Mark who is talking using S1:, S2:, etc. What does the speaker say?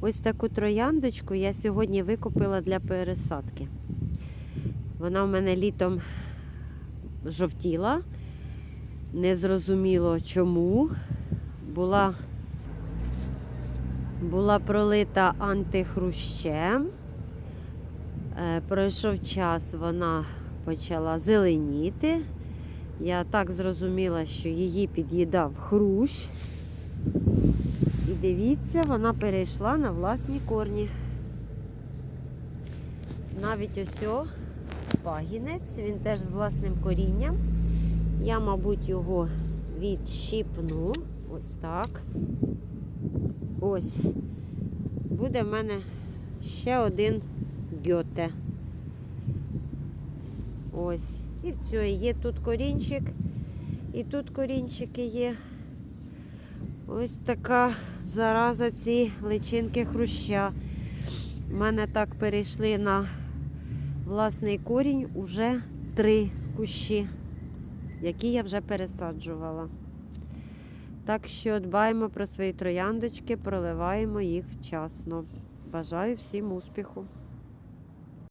S1: Ось таку трояндочку я сьогодні викупила для пересадки. Вона в мене літом жовтіла. Незрозуміло чому. Була, була пролита антихрущем. Е, Пройшов час, вона почала зеленіти. Я так зрозуміла, що її під'їдав хрущ. І дивіться, вона перейшла на власні корні. Навіть ось пагінець, він теж з власним корінням. Я, мабуть, його відщипну. Ось так. Ось. Буде в мене ще один гьоте. Ось. І в цій є тут корінчик. І тут корінчики є. Ось така зараза ці личинки хруща. У мене так перейшли на власний корінь уже три кущі, які я вже пересаджувала. Так що дбаємо про свої трояндочки, проливаємо їх вчасно. Бажаю всім успіху!